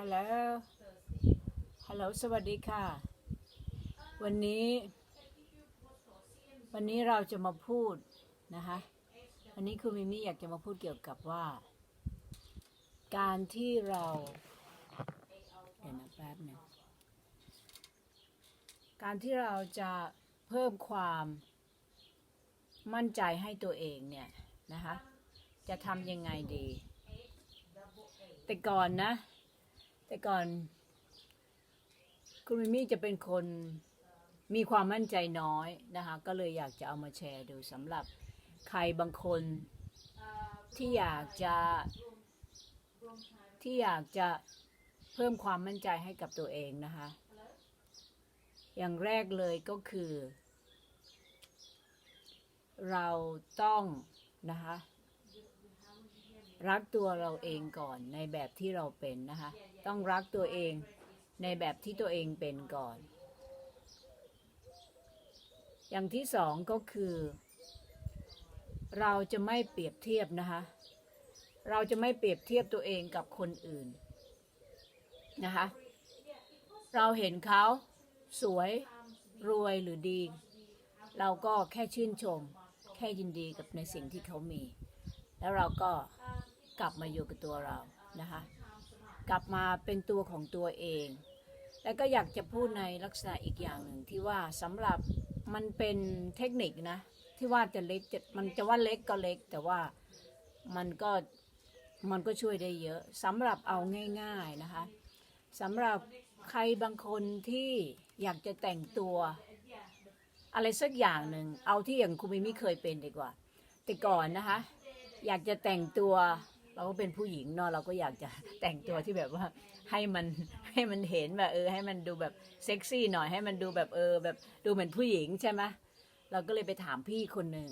ฮัลโหล ฮัลโหล สวัสดีค่ะ วันนี้ วันนี้เราจะมาพูดนะคะวันนี้คุณมิมี่อยากจะมาพูดเกี่ยวกับว่า การที่เราเดี๋ยวนะแป๊บหนึงการที่เราจะเพิ่มความมั่นใจให้ตัวเองเนี่ยนะคะ จะทำยังไงดี แต่ก่อนนะ แต่ก่อน คุณมิมี่จะเป็นคนมีความมั่นใจน้อยนะคะ ก็เลยอยากจะเอามาแชร์ดูสำหรับใครบางคนที่อยากจะที่อยากจะเพิ่มความมั่นใจให้กับตัวเองนะคะ อย่างแรกเลยก็คือ เราต้องนะคะ รักตัวเราเองก่อนในแบบที่เราเป็นนะคะ ต้องรักตัวเองในแบบที่ตัวเองเป็นก่อน อย่างที่สองก็คือ เราจะไม่เปรียบเทียบนะคะ เราจะไม่เปรียบเทียบตัวเองกับคนอื่นนะคะ เราเห็นเขาสวยรวยหรือดี เราก็แค่ชื่นชม แค่ยินดีกับในสิ่งที่เขามี แล้วเราก็กลับมาอยู่กับตัวเรานะคะ กลับมาเป็นตัวของตัวเอง แล้วก็อยากจะพูดในลักษณะอีกอย่างหนึ่งที่ว่าสำหรับมันเป็นเทคนิคนะ ที่ว่าจะเล็กจะมันจะว่าเล็กก็เล็ก แต่ว่ามันก็มันก็ช่วยได้เยอะสำหรับเอาง่าย ๆนะคะสำหรับใครบางคนที่อยากจะแต่งตัว อะไรสักอย่างหนึ่งเอาที่อย่างคุณมิมี่เคยเป็นดีกว่า แต่ก่อนนะคะ อยากจะแต่งตัว เราก็เป็นผู้หญิงเนาะเราก็อยากจะแต่งตัวที่แบบว่าให้มันให้มันเห็นแบบเออ ให้มันดูแบบเซ็กซี่หน่อยให้มันดูแบบเออ แบบดูเหมือนผู้หญิงใช่ไหมเราก็เลยไปถามพี่คนหนึ่ง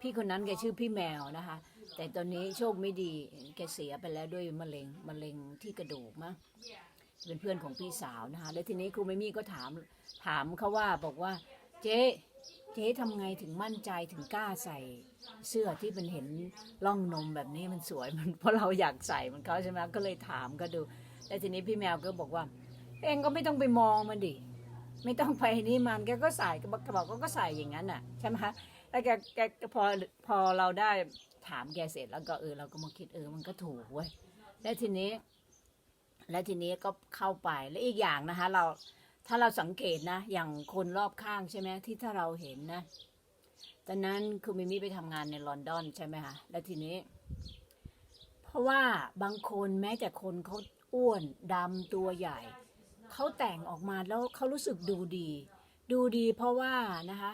พี่คนนั้นแกชื่อพี่แมวนะคะ แต่ตอนนี้โชคไม่ดีแกเสียไปแล้วด้วยมะเร็งมะเร็งที่กระดูกมั้งเป็นเพื่อนของพี่สาวนะคะแล้วทีนี้ครูไม่มีก็ถามถามเขาว่าบอกว่า เจ๊ เจ๊ทำไงถึงมั่นใจถึงกล้าใส่เสื้อที่มันเห็นร่องนมแบบนี้มันสวยมันเพราะเราอยากใส่มันเขาใช่ไหมก็เลยถามก็ดูแล้วทีนี้พี่แมวก็บอกว่า เองก็ไม่ต้องไปมองมันดิไม่ต้องไปนี่มันแกก็ใส่ก็บอกบอกก็ใส่อย่างนั้นน่ะใช่ไหมคะแล้วแกแกพอพอเราได้ถามแกเสร็จแล้วก็เออเราก็มาคิดเออมันก็ถูกเว้ยแล้วทีนี้ แล้วทีนี้ก็เข้าไปแล้วอีกอย่างนะคะ เรา ถ้าเราสังเกตนะ อย่างคนรอบข้างใช่ไหมที่ถ้าเราเห็นนะ ตอนนั้นคุณมิมี่ไปทำงานในลอนดอนใช่ไหมคะ แล้วทีนี้ เพราะว่าบางคนแม้แต่คนเขาอ้วนดำตัวใหญ่ เขาแต่งออกมาแล้วเขารู้สึกดูดี ดูดีเพราะว่านะคะ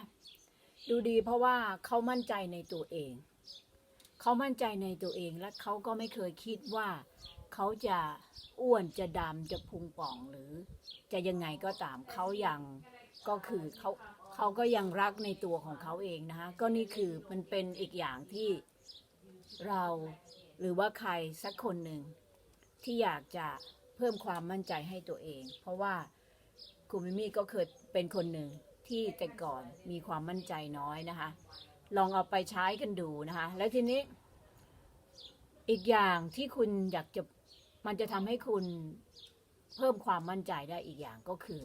ดูดีเพราะว่าเขามั่นใจในตัวเอง เขามั่นใจในตัวเองและเขาก็ไม่เคยคิดว่า เขาจะอ้วนจะดำจะพุงป่องหรือ จะยังไงก็ตามเขายังก็คือเขาเขาก็ยังรักในตัวของเขาเองนะคะก็นี่คือมันเป็นอีกอย่างที่เราหรือว่าใครสักคนหนึ่งที่อยากจะเพิ่มความมั่นใจให้ตัวเอง เพราะว่าคุณมิมี่ก็เคยเป็นคนหนึ่งที่แต่ก่อนมีความมั่นใจน้อยนะคะ ลองเอาไปใช้กันดูนะคะ แล้วทีนี้ อีกอย่างที่คุณอยากจะ มันจะทำให้คุณเพิ่มความมั่นใจได้อีกอย่างก็คือ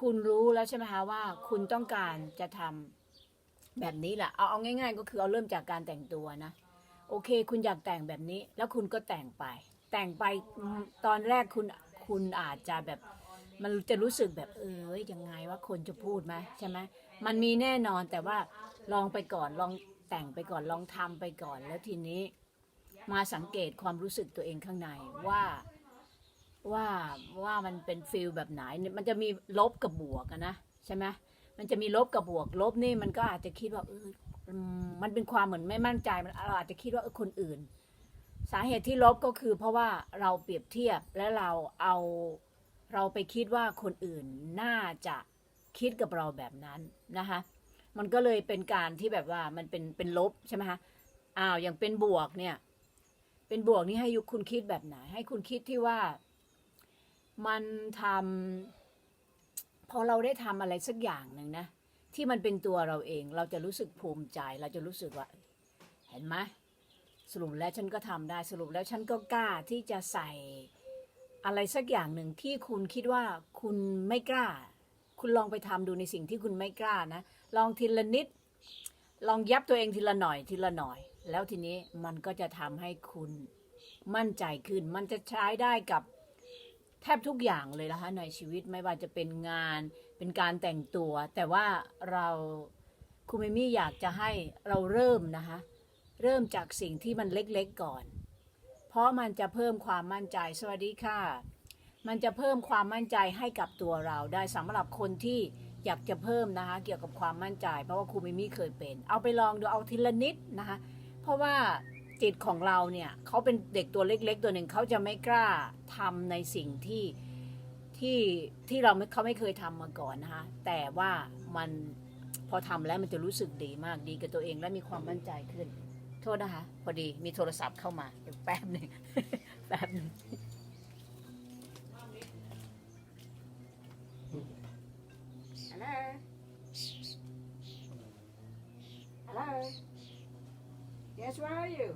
คุณรู้แล้วใช่ไหมคะว่า คุณต้องการจะทำแบบนี้แหละเอาเอาง่าย ๆ ก็คือเอาเริ่มจากการแต่งตัวนะโอเค คุณอยากแต่งแบบนี้ แล้วคุณก็แต่งไป แต่งไปตอนแรกคุณคุณอาจจะแบบมันจะรู้สึกแบบเออยังไงว่าคนจะพูดไหมใช่ไหมมันมีแน่นอนแต่ว่าลองไปก่อนลองแต่งไปก่อนลองทำไปก่อนแล้วทีนี้ มาสังเกตความรู้สึกตัวเองข้างในว่าว่าว่ามันเป็นฟิลแบบไหน มันจะมีลบกับบวกนะใช่ไหมมันจะมีลบกับบวก ลบนี่มันก็อาจจะคิดว่าเออมมันเป็นความเหมือนไม่มั่นใจมันเราอาจจะคิดว่าเออคนอื่น สาเหตุที่ลบก็คือ เพราะว่าเราเปรียบเทียบและเราเอาเราไปคิดว่าคนอื่นน่าจะคิดกับเราแบบนั้นนะคะมันก็เลยเป็นการที่แบบว่ามันเป็นเป็นลบใช่ไหมคะอ้าวอย่างเป็นบวกเนี่ย เป็นบวกนี่ให้ยุคุณคิดแบบไหน ให้คุณคิดที่ว่ามันทำพอเราได้ทำอะไรสักอย่างหนึ่งนะ ที่มันเป็นตัวเราเอง เราจะรู้สึกภูมิใจ เราจะรู้สึกว่า เห็นไหมสรุปแล้วฉันก็ทำได้สรุปแล้วฉันก็กล้าที่จะใส่อะไรสักอย่างหนึ่งที่คุณคิดว่าคุณไม่กล้า คุณลองไปทำดูในสิ่งที่คุณไม่กล้านะ ลองทีละนิด ลองยับตัวเองทีละหน่อยทีละหน่อย แล้วทีนี้มันก็จะทำให้คุณมั่นใจขึ้น มันจะใช้ได้กับแทบทุกอย่างเลยนะคะในชีวิตไม่ว่าจะเป็นงานเป็นการแต่งตัว แต่ว่าเราคุณเมมี่อยากจะให้เราเริ่มนะคะเริ่มจากสิ่งที่มันเล็กๆก่อน เพราะมันจะเพิ่มความมั่นใจสวัสดีค่ะ มันจะเพิ่มความมั่นใจให้กับตัวเราได้สำหรับคนที่อยากจะเพิ่มนะคะเกี่ยวกับความมั่นใจ เพราะว่าครูมิมี่เคยเป็น เอาไปลองดูเอาทีละนิดนะคะ เพราะว่าจิตของเราเนี่ยเขาเป็นเด็กตัวเล็ก ๆ ตัวหนึ่งเขาจะไม่กล้าทำในสิ่งที่ที่ที่เราไม่เขาไม่เคยทำมาก่อนนะคะแต่ว่ามันพอทำแล้วมันจะรู้สึกดีมากดีกับตัวเองและมีความมั่นใจขึ้น โทษนะคะ พอดีมีโทรศัพท์เข้ามาเดี๋ยวแป๊บหนึ่งแป๊บหนึ่ง Hello Hello Yes where are you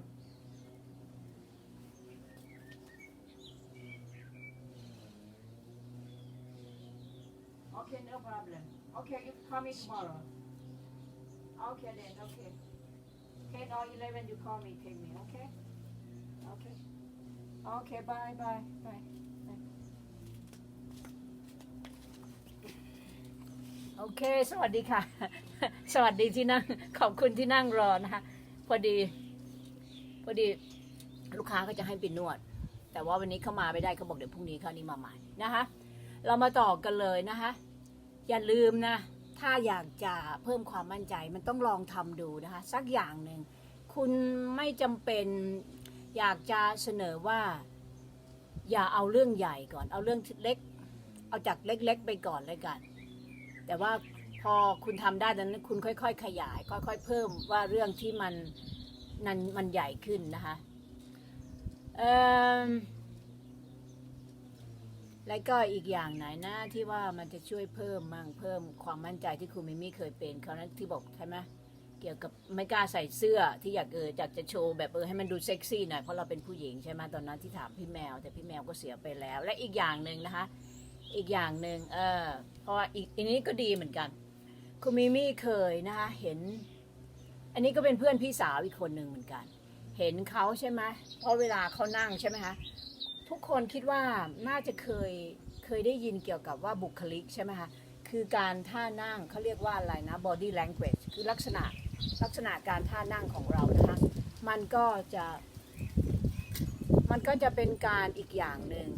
Okay no problem Okay you call me tomorrow Okay then okay 10 or 11 you call me take me okay Okay Okay bye bye bye โอเคสวัสดีค่ะ สวัสดีที่นั่ง ขอบคุณที่นั่งรอนะคะ พอดี พอดีลูกค้าก็จะให้ไปนวด แต่ว่าวันนี้เขามาไม่ได้เขาบอกเดี๋ยวพรุ่งนี้เขานี่มาใหม่นะคะ เรามาต่อกันเลยนะคะ อย่าลืมนะ ถ้าอยากจะเพิ่มความมั่นใจมันต้องลองทำดูนะคะ สักอย่างหนึ่งคุณไม่จำเป็นอยากจะเสนอว่า อย่าเอาเรื่องใหญ่ก่อน เอาเรื่องเล็ก เอาจากเล็กๆไปก่อนเลยกัน แต่ว่า พอคุณทำได้ดังนั้นคุณค่อย ๆ ขยาย ค่อย ๆ เพิ่มว่าเรื่องที่มันนั้นมันใหญ่ขึ้นนะคะแล้วก็อีกอย่างไหนนะที่ว่ามันจะช่วยเพิ่มมั่งเพิ่มความมั่นใจที่คุณมิมี่เคยเป็นเขาวนั้นที่บอกใช่ไหมเกี่ยวกับไม่กล้าใส่เสื้อที่อยากเอออยากจะโชว์แบบเออให้มันดูเซ็กซี่หน่อยเพราะเราเป็นผู้หญิงใช่ไหมตอนนั้นที่ถามพี่แมว แต่พี่แมวก็เสียไปแล้ว และอีกอย่างหนึ่งนะคะ อีกอย่างหนึ่งเออเพราะว่าอีกอันนี้ก็ดีเหมือนกัน คุณมิมี่เคยนะคะเห็น อันนี้ก็เป็นเพื่อนพี่สาวอีกคนหนึ่งเหมือนกัน เห็นเขาใช่ไหมเพราะเวลาเขานั่งใช่ไหมคะทุกคนคิดว่าน่าจะเคยเคยได้ยินเกี่ยวกับว่าบุคลิกใช่ไหมคะคือการท่านั่งเขาเรียกว่าอะไรนะ body language คือลักษณะลักษณะการท่านั่งของเรานะคะ มันก็จะ มันก็จะเป็นการอีกอย่างหนึ่ง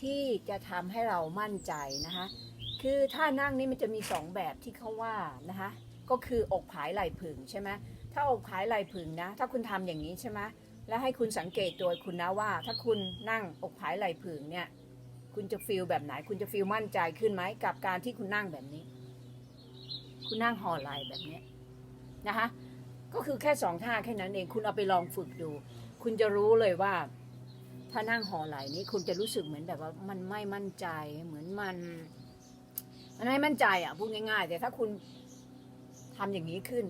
ที่จะทำให้เรามั่นใจนะคะ คือท่านั่งนี่มันจะมีสองแบบที่เขาว่านะคะ ก็คืออกผายไหล่ผึ่งใช่ไหมถ้าอกผายไหล่ผึ่งนะ ถ้าคุณทำอย่างนี้ใช่ไหมแล้วให้คุณสังเกตตัวคุณนะว่า ถ้าคุณนั่งอกผายไหล่ผึ่งเนี่ย คุณจะฟีลแบบไหน คุณจะฟีลมั่นใจขึ้นไหมกับการที่คุณนั่งแบบนี้ คุณนั่งห่อไหล่แบบนี้นะคะ ก็คือแค่สองท่าแค่นั้นเอง คุณเอาไปลองฝึกดู คุณจะรู้เลยว่า ถ้านั่งห่อไหล่นี้ คุณจะรู้สึกเหมือนแบบว่ามันไม่มั่นใจ เหมือนมัน มันไม่มั่นใจอะพูดง่าย ๆ แต่ถ้าคุณทำอย่างนี้ขึ้น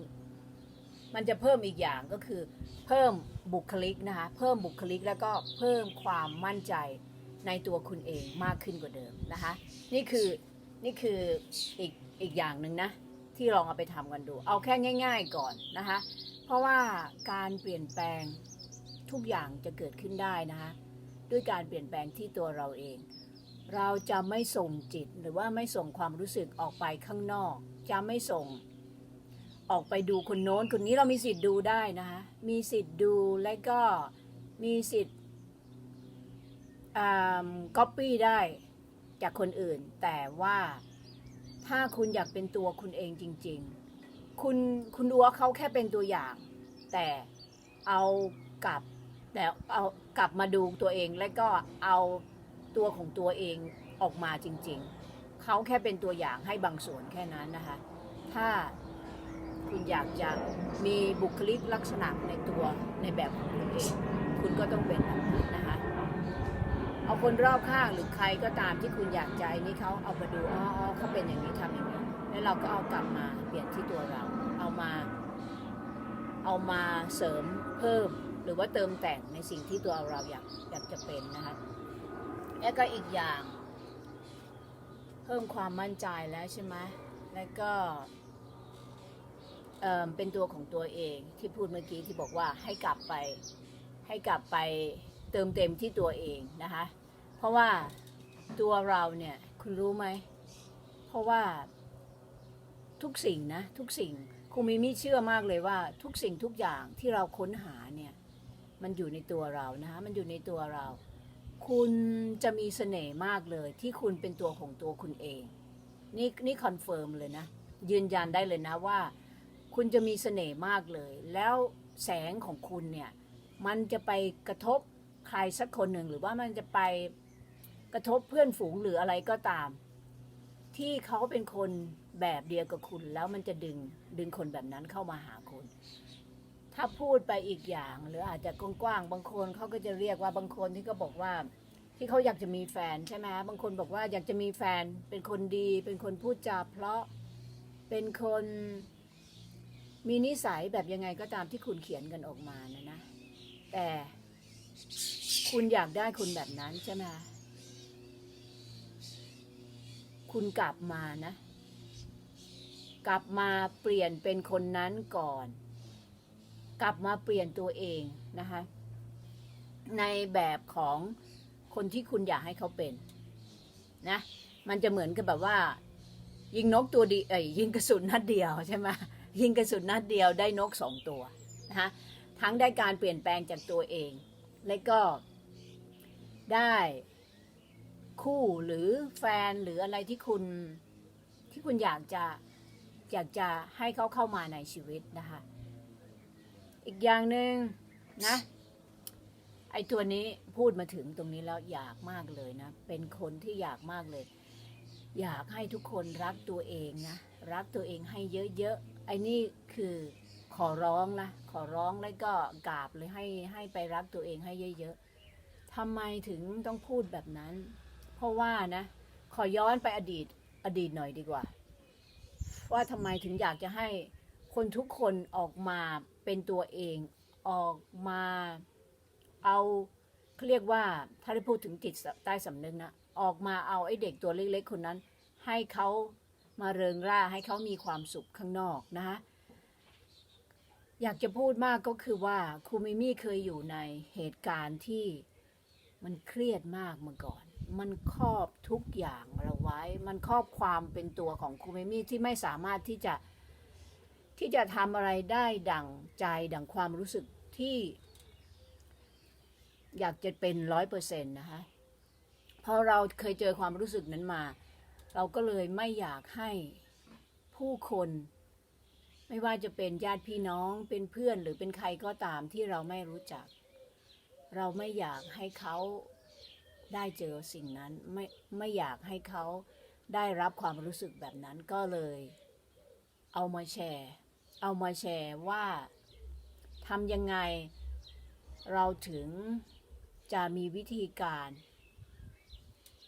มันจะเพิ่มอีกอย่างก็คือ เพิ่มบุคลิกนะคะเพิ่มบุคลิกแล้วก็เพิ่มความมั่นใจในตัวคุณเองมากขึ้นกว่าเดิมนะคะ นี่คือนี่คืออีกอีกอย่างหนึ่งนะ ที่ลองเอาไปทำกันดู เอาแค่ง่าย ๆก่อนนะคะ เพราะว่าการเปลี่ยนแปลงทุกอย่างจะเกิดขึ้นได้นะคะ ด้วยการเปลี่ยนแปลงที่ตัวเราเอง เราจะไม่ส่งจิตหรือว่าไม่ส่งความรู้สึกออกไปข้างนอก จะไม่ส่ง ออกไปดูคนโน้นคนนี้เรามีสิทธิ์ดูได้นะคะมีสิทธิ์ดูและก็มีสิทธิ์ก๊อปปี้ได้จากคนอื่น แต่ว่าถ้าคุณอยากเป็นตัวคุณเองจริง ๆ คุณคุณดูว่าเขาแค่เป็นตัวอย่าง แต่เอากลับแต่เอากลับมาดูตัวเองและก็เอา ตัวของตัวเองออกมาจริง ๆ เขาแค่เป็นตัวอย่างให้บางส่วนแค่นั้นนะคะ ถ้าคุณอยากจะมีบุคลิกลักษณะในตัวในแบบของคุณเอง คุณก็ต้องเป็นแบบนั้นนะคะ เอาคนรอบข้างหรือใครก็ตามที่คุณอยากใจนี่เขาเอามาดูอ๋ออ๋อเขาเป็นอย่างนี้ทำอย่างนี้แล้วเราก็เอากลับมาเปลี่ยนที่ตัวเรา เอามา เอามาเสริมเพิ่ม หรือว่าเติมแต่งในสิ่งที่ตัวเราอยากอยากจะเป็นนะคะ แล้วก็อีกอย่าง เพิ่มความมั่นใจแล้วใช่ไหมแล้วก็เออเป็นตัวของตัวเองที่พูดเมื่อกี้ที่บอกว่าให้กลับไปให้กลับไปเติมเต็มที่ตัวเองนะคะ เพราะว่าตัวเราเนี่ยคุณรู้ไหม เพราะว่าทุกสิ่งนะทุกสิ่งครูมิมี่เชื่อมากเลยว่าทุกสิ่งทุกอย่างที่เราค้นหาเนี่ยมันอยู่ในตัวเรานะคะมันอยู่ในตัวเรา คุณจะมีเสน่ห์มากเลย ที่คุณเป็นตัวของตัวคุณเอง นี่นี่คอนเฟิร์มเลยนะ ยืนยันได้เลยนะว่า คุณจะมีเสน่ห์มากเลย แล้วแสงของคุณเนี่ย มันจะไปกระทบใครสักคนหนึ่งหรือว่ามันจะไปกระทบเพื่อนฝูงหรืออะไรก็ตาม ที่เขาเป็นคนแบบเดียวกับคุณ แล้วมันจะดึงดึงคนแบบนั้นเข้ามาหา ถ้าพูดไปอีกอย่าง หรืออาจจะกว้างๆบางคนเขาก็จะเรียกว่าบางคนที่ก็บอกว่า ที่เขาอยากจะมีแฟนใช่ไหมบางคนบอกว่าอยากจะมีแฟนเป็นคนดี เป็นคนพูดจาเพราะเป็นคนมีนิสัยแบบยังไงก็ตามที่คุณเขียนกันออกมานะนะ แต่คุณอยากได้คนแบบนั้นใช่ไหมคุณกลับมานะ กลับมาเปลี่ยนเป็นคนนั้นก่อน กลับมาเปลี่ยนตัวเองนะคะ ในแบบของคนที่คุณอยากให้เขาเป็นนะ มันจะเหมือนกับแบบว่า ยิงนกตัวดีเอ้ยยิงกระสุนนัดเดียวใช่ไหมยิงกระสุนนัดเดียวได้นกสองตัวนะคะทั้งได้การเปลี่ยนแปลงจากตัวเอง และก็ได้คู่หรือแฟนหรืออะไรที่คุณที่คุณอยากจะอยากจะให้เขาเข้ามาในชีวิตนะคะ อีกอย่างหนึ่งนะ ไอ้ตัวนี้พูดมาถึงตรงนี้แล้วอยากมากเลยนะ เป็นคนที่อยากมากเลย อยากให้ทุกคนรักตัวเองนะ รักตัวเองให้เยอะๆไอ้นี่คือขอร้องนะ ขอร้องแล้วก็กราบเลยให้ให้ไปรักตัวเองให้เยอะๆทำไมถึงต้องพูดแบบนั้น เพราะว่านะ ขอย้อนไปอดีตอดีตหน่อยดีกว่า ว่าทำไมถึงอยากจะให้คนทุกคนออกมา เป็นตัวเองออกมาเอาเขาเรียกว่าถ้าได้พูดถึงจิตใต้สำนึกนะออกมาเอาไอ้เด็กตัวเล็กๆคนนั้น ให้เขามาเริงร่าให้เขามีความสุขข้างนอกนะคะอยากจะพูดมากก็คือว่าครูมิมี่เคยอยู่ในเหตุการณ์ที่มันเครียดมากเมื่อก่อน มันครอบทุกอย่างเราไว้ มันครอบความเป็นตัวของครูมิมี่ที่ไม่สามารถที่จะ ที่จะทำอะไรได้ดั่งใจดั่งความรู้สึกที่ อยากจะเป็นร้อยเปอร์เซ็นต์นะคะพอเราเคยเจอความรู้สึกนั้นมา เราก็เลยไม่อยากให้ผู้คน ไม่ว่าจะเป็นญาติพี่น้องเป็นเพื่อนหรือเป็นใครก็ตามที่เราไม่รู้จัก เราไม่อยากให้เขาได้เจอสิ่งนั้นไม่ไม่อยากให้เขาได้รับความรู้สึกแบบนั้นก็เลย เอามาแชร์ เอามาแชร์ว่าทำยังไงเราถึงจะมีวิธีการ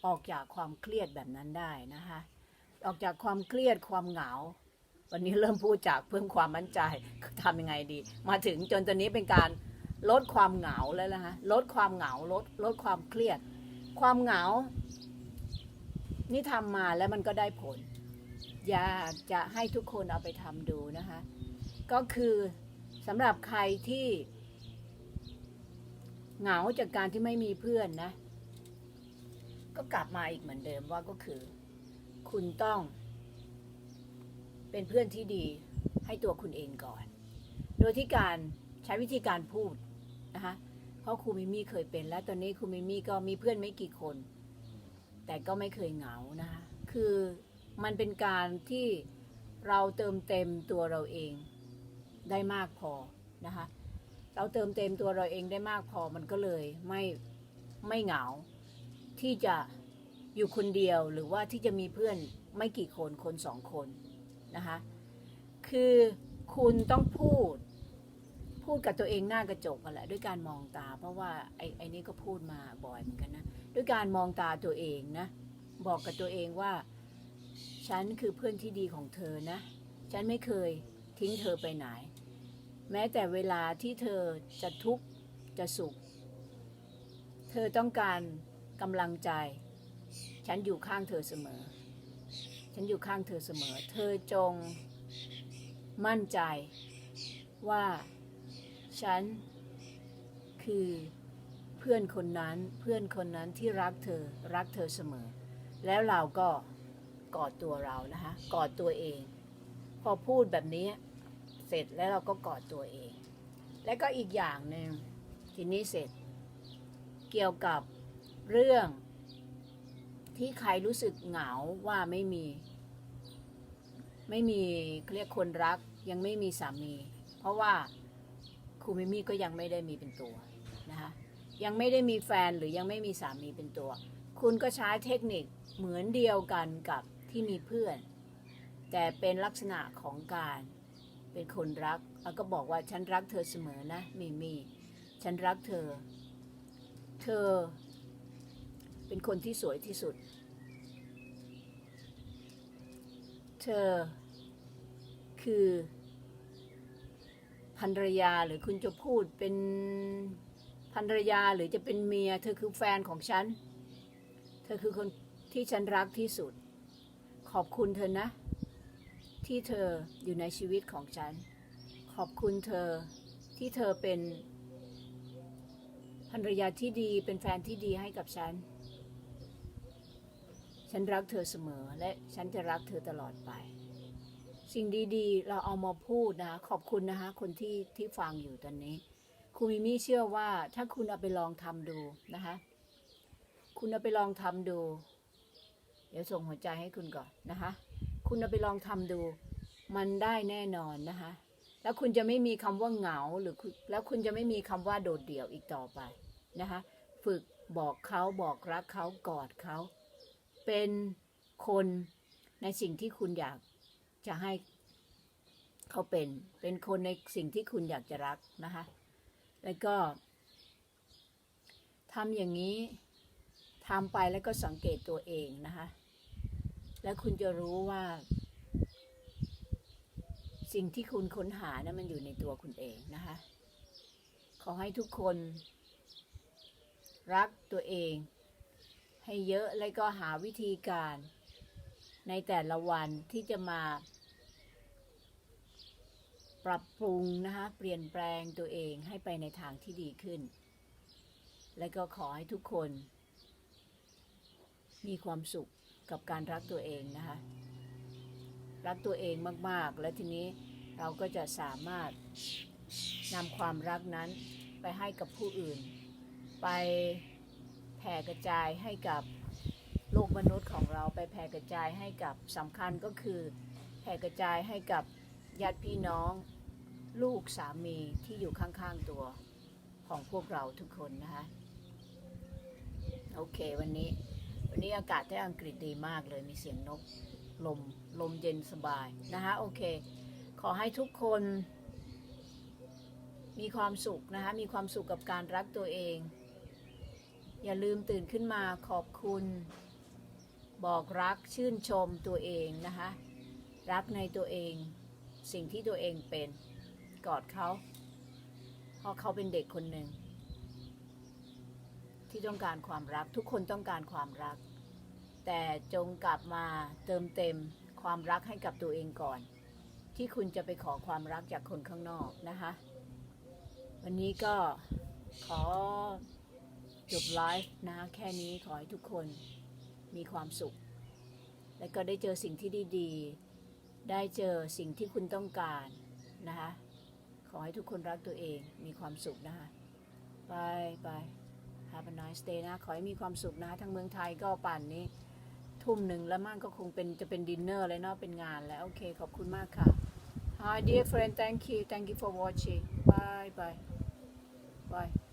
ออกจากความเครียดแบบนั้นได้นะคะ ออกจากความเครียดความเหงา วันนี้เริ่มพูดจากเพิ่มความมั่นใจทำยังไงดี มาถึงจนตอนนี้เป็นการลดความเหงาแล้วนะคะลดความเหงาลดลดความเครียด ความเหงา นี่ทำมาแล้วมันก็ได้ผล อยากจะให้ทุกคนเอาไปทำดูนะคะ ก็คือสำหรับใครที่เหงาจากการที่ไม่มีเพื่อนนะ ก็กลับมาอีกเหมือนเดิมว่าก็คือ คุณต้อง เป็นเพื่อนที่ดีให้ตัวคุณเองก่อน โดยที่การใช้วิธีการพูดนะคะเพราะครูมิมี่เคยเป็น แล้วตอนนี้ครูมิมี่ก็มีเพื่อนไม่กี่คน แต่ก็ไม่เคยเหงานะคะ คือมันเป็นการที่เราเติมเต็มตัวเราเอง ได้มากพอนะคะ เราเติมเต็มตัวเราเองได้มากพอมันก็เลยไม่ไม่เหงา ที่จะอยู่คนเดียวหรือว่าที่จะมีเพื่อนไม่กี่คนคนสองคนนะคะ คือคุณต้องพูด พูดกับตัวเองหน้ากระจกกันแหละด้วยการมองตา เพราะว่าไอ้ไอ้นี่ก็พูดมาบ่อยเหมือนกันนะด้วยการมองตาตัวเองนะบอกกับตัวเองว่า ฉันคือเพื่อนที่ดีของเธอนะ ฉันไม่เคยทิ้งเธอไปไหน แม้แต่เวลาที่เธอจะทุกข์จะสุข เธอต้องการกำลังใจ ฉันอยู่ข้างเธอเสมอ ฉันอยู่ข้างเธอเสมอ เธอจงมั่นใจว่าฉันคือเพื่อนคนนั้นเพื่อนคนนั้นที่รักเธอรักเธอเสมอ แล้วเราก็กอดตัวเรานะคะกอดตัวเอง พอพูดแบบนี้ ร็จแล้วเราก็กอดตัวเอง และก็อีกอย่างหนึ่งทีนี้เสร็จ เกี่ยวกับเรื่อง ที่ใครรู้สึกเหงาว่าไม่มี ไม่มีเรียกคนรัก ยังไม่มีสามี เพราะว่าครูมิมี่ก็ยังไม่ได้มีเป็นตัวนะคะยังไม่ได้มีแฟนหรือยังไม่มีสามีเป็นตัว คุณก็ใช้เทคนิคเหมือนเดียวกันกับที่มีเพื่อน แต่เป็นลักษณะของการ เป็นคนรักแล้วก็บอกว่าฉันรักเธอเสมอนะมิมี่ฉันรักเธอ เธอ เป็นคนที่สวยที่สุด เธอ คือภรรยาหรือคุณจะพูดเป็นภรรยาหรือจะเป็นเมีย เธอคือแฟนของฉัน เธอคือคนที่ฉันรักที่สุด ขอบคุณเธอนะ ที่เธออยู่ในชีวิตของฉัน ขอบคุณเธอที่เธอเป็นภรรยาที่ดีเป็นแฟนที่ดีให้กับฉัน ฉันรักเธอเสมอและฉันจะรักเธอตลอดไป สิ่งดีๆ เราเอามาพูดนะ ขอบคุณนะคะคนที่ที่ฟังอยู่ตอนนี้ครูมิมี่เชื่อว่าถ้าคุณเอาไปลองทำดูนะคะ คุณเอาไปลองทำดู เดี๋ยวส่งหัวใจให้คุณก่อนนะคะ คุณเอาไปลองทำดู มันได้แน่นอนนะคะ แล้วคุณจะไม่มีคำว่าเหงาหรือคุณแล้วคุณจะไม่มีคำว่าโดดเดี่ยวอีกต่อไปนะคะ ฝึกบอกเขาบอกรักเขากอดเขา เป็นคนในสิ่งที่คุณอยากจะให้เขาเป็น เป็นคนในสิ่งที่คุณอยากจะรักนะคะ แล้วก็ทำอย่างนี้ทำไปแล้วก็สังเกตตัวเองนะคะ แล้วคุณจะรู้ว่า สิ่งที่คุณค้นหานะมันอยู่ในตัวคุณเองนะคะ ขอให้ทุกคน รักตัวเอง ให้เยอะแล้วก็หาวิธีการ ในแต่ละวันที่จะมา ปรับปรุงนะคะเปลี่ยนแปลงตัวเองให้ไปในทางที่ดีขึ้น และก็ขอให้ทุกคน มีความสุข กับการรักตัวเองนะคะ รักตัวเองมากๆ และทีนี้เราก็จะสามารถนำความรักนั้นไปให้กับผู้อื่น ไปแผ่กระจายให้กับโลกมนุษย์ของเราไปแผ่กระจายให้กับสำคัญก็คือ แผ่กระจายให้กับญาติพี่น้อง ลูกสามีที่อยู่ข้างๆตัวของพวกเราทุกคนนะคะ โอเควันนี้ วันนี้อากาศที่อังกฤษดีมากเลยมีเสียงนกลมลมเย็นสบายนะคะโอเค ขอให้ทุกคน มีความสุขนะคะมีความสุขกับการรักตัวเอง อย่าลืมตื่นขึ้นมาขอบคุณ บอกรักชื่นชมตัวเองนะคะรักในตัวเองสิ่งที่ตัวเองเป็นกอดเขาเพราะเขาเป็นเด็กคนหนึ่ง ที่ต้องการความรัก ทุกคนต้องการความรัก แต่จงกลับมาเติมเต็มความรักให้กับตัวเองก่อน ที่คุณจะไปขอความรักจากคนข้างนอกนะคะ วันนี้ก็ขอจบไลฟ์นะแค่นี้ขอให้ทุกคนมีความสุข และก็ได้เจอสิ่งที่ดีๆ ได้เจอสิ่งที่คุณต้องการนะคะ ขอให้ทุกคนรักตัวเองมีความสุขนะคะบายบาย Have a nice day นะ ขอให้มีความสุขนะ ทั้งเมืองไทยก็ป่านนี้ ทุ่มหนึ่งแล้วมั่งก็คงเป็นจะเป็นดินเนอร์เลยเนาะเป็นงานแล้ว โอเค ขอบคุณมากค่ะ Hi dear friend thank you thank you for watching bye bye bye